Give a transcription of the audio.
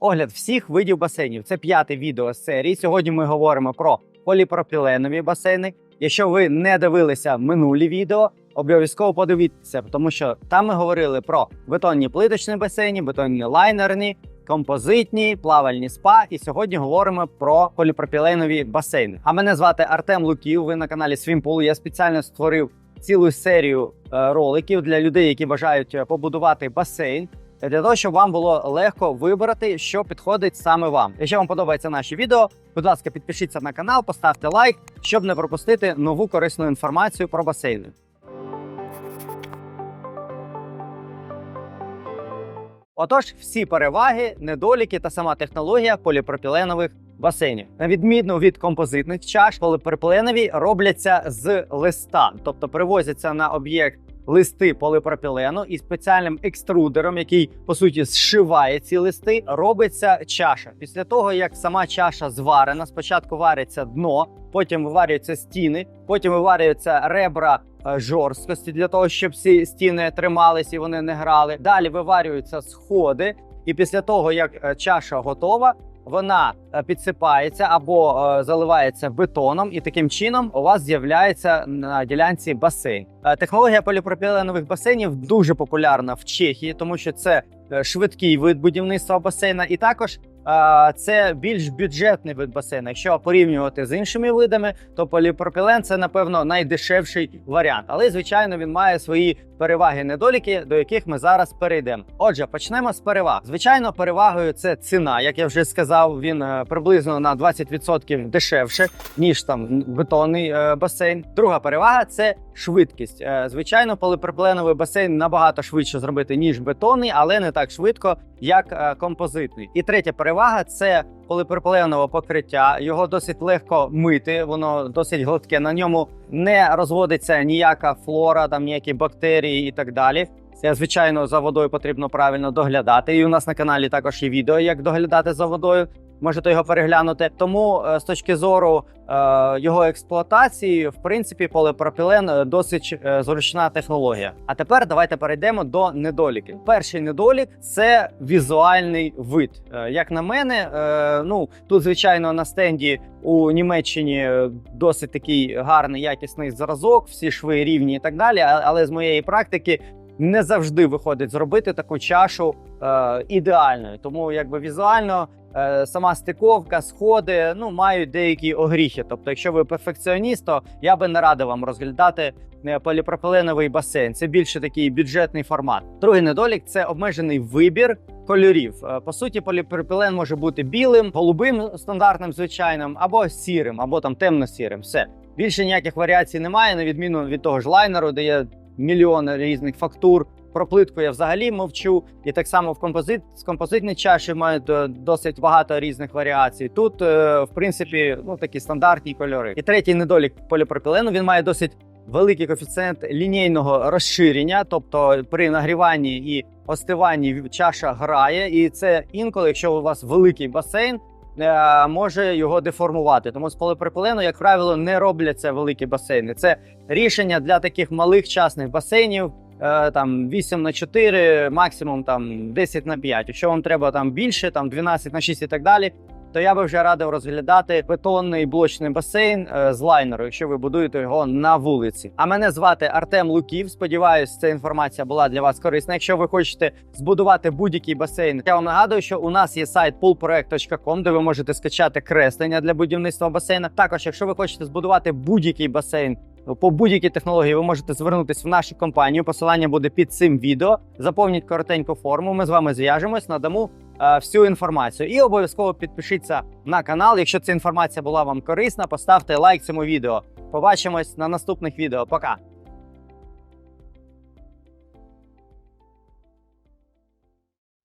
Огляд всіх видів басейнів. Це п'яте відео з серії. Сьогодні ми говоримо про поліпропіленові басейни. Якщо ви не дивилися минулі відео, обов'язково подивіться, тому що там ми говорили про бетонні плиточні басейни, бетонні лайнерні, композитні, плавальні спа. І сьогодні говоримо про поліпропіленові басейни. А мене звати Артем Луків. Ви на каналі Свімпул. Я спеціально створив цілу серію е, роликів для людей, які бажають е, побудувати басейн. Для того, щоб вам було легко вибрати, що підходить саме вам. Якщо вам подобається наші відео, будь ласка, підпишіться на канал, поставте лайк, щоб не пропустити нову корисну інформацію про басейни. Отож, всі переваги, недоліки та сама технологія поліпропіленових басейнів. На відміну від композитних чаш, поліпропіленові робляться з листа, тобто привозяться на об'єкт листи поліпропілену і спеціальним екструдером, який по суті зшиває ці листи, робиться чаша. Після того як сама чаша зварена, спочатку вариться дно, потім виварюються стіни, потім виварюються ребра е, жорсткості для того, щоб ці стіни тримались і вони не грали. Далі виварюються сходи, і після того як е, чаша готова. Вона е, підсипається або е, заливається бетоном, і таким чином у вас з'являється на ділянці басейн. Е, Технологія поліпропіленових басейнів дуже популярна в Чехії, тому що це швидкий вид будівництва басейна, і також це більш бюджетний вид басейна. Якщо порівнювати з іншими видами, то поліпропілен це напевно найдешевший варіант. Але звичайно він має свої переваги, недоліки, до яких ми зараз перейдемо. Отже, почнемо з переваг. Звичайно, перевагою це ціна. Як я вже сказав, він е, приблизно на 20% дешевше ніж там бетонний е, басейн. Друга перевага це швидкість. Е, Звичайно, поліпропіленовий басейн набагато швидше зробити ніж бетонний, але не так швидко, як е, композитний. І третя перевага це поліпропіленове покриття. Його досить легко мити, воно досить гладке. На ньому не розводиться ніяка флора, там ніякі бактерії і так далі. Це, звичайно, за водою потрібно правильно доглядати. І у нас на каналі також є відео, як доглядати за водою. Можете його переглянути. Тому е, з точки зору е, його експлуатації, в принципі, поліпропілен е, досить зручна технологія. А тепер давайте перейдемо до недоліків. Перший недолік це візуальний вид. Як на мене, ну тут звичайно на стенді у Німеччині досить такий гарний якісний зразок, всі шви рівні і так далі. Але з моєї практики не завжди виходить зробити таку чашу е, ідеальною. Тому якби візуально е, сама стиковка, сходи ну мають деякі огріхи. Тобто, якщо ви перфекціоніст, то я би не радив вам розглядати е, поліпропиленовий басейн. Це більше такий бюджетний формат. Другий недолік це обмежений вибір. Кольорів Е, по суті, поліпропілен може бути білим, голубим стандартним звичайним, або сірим, або там темно-сірим. Все більше ніяких варіацій немає, на відміну від того ж лайнеру, де є мільйони різних фактур. Про плитку я взагалі мовчу. І так само в композит з композитні чаші мають досить багато різних варіацій. Тут, е, в принципі, ну такі стандартні кольори. І третій недолік поліпропілену він має досить великий коефіцієнт лінійного розширення, тобто при нагріванні і остиванні чаша грає, і це інколи, якщо у вас великий басейн. Е, Може його деформувати, тому з поліпропілену, як правило, не робляться великі басейни. Це рішення для таких малих частних басейнів, е, там 8 на 4, максимум там 10 на 5. Якщо вам треба там більше, там 12 на 6 і так далі, то я би вже радив розглядати бетонний блочний басейн е, з лайнеру, якщо ви будуєте його на вулиці. А мене звати Артем Луків. Сподіваюсь, ця інформація була для вас корисна. Якщо ви хочете збудувати будь-який басейн, я вам нагадую, що у нас є сайт poolproject.com, де ви можете скачати креслення для будівництва басейна. Також, якщо ви хочете збудувати будь-який басейн. По будь-якій технології ви можете звернутися в нашу компанію. Посилання буде під цим відео. Заповніть коротеньку форму. Ми з вами зв'яжемось, надамо всю інформацію. І обов'язково підпишіться на канал. Якщо ця інформація була вам корисна, поставте лайк цьому відео. Побачимось на наступних відео. Пока.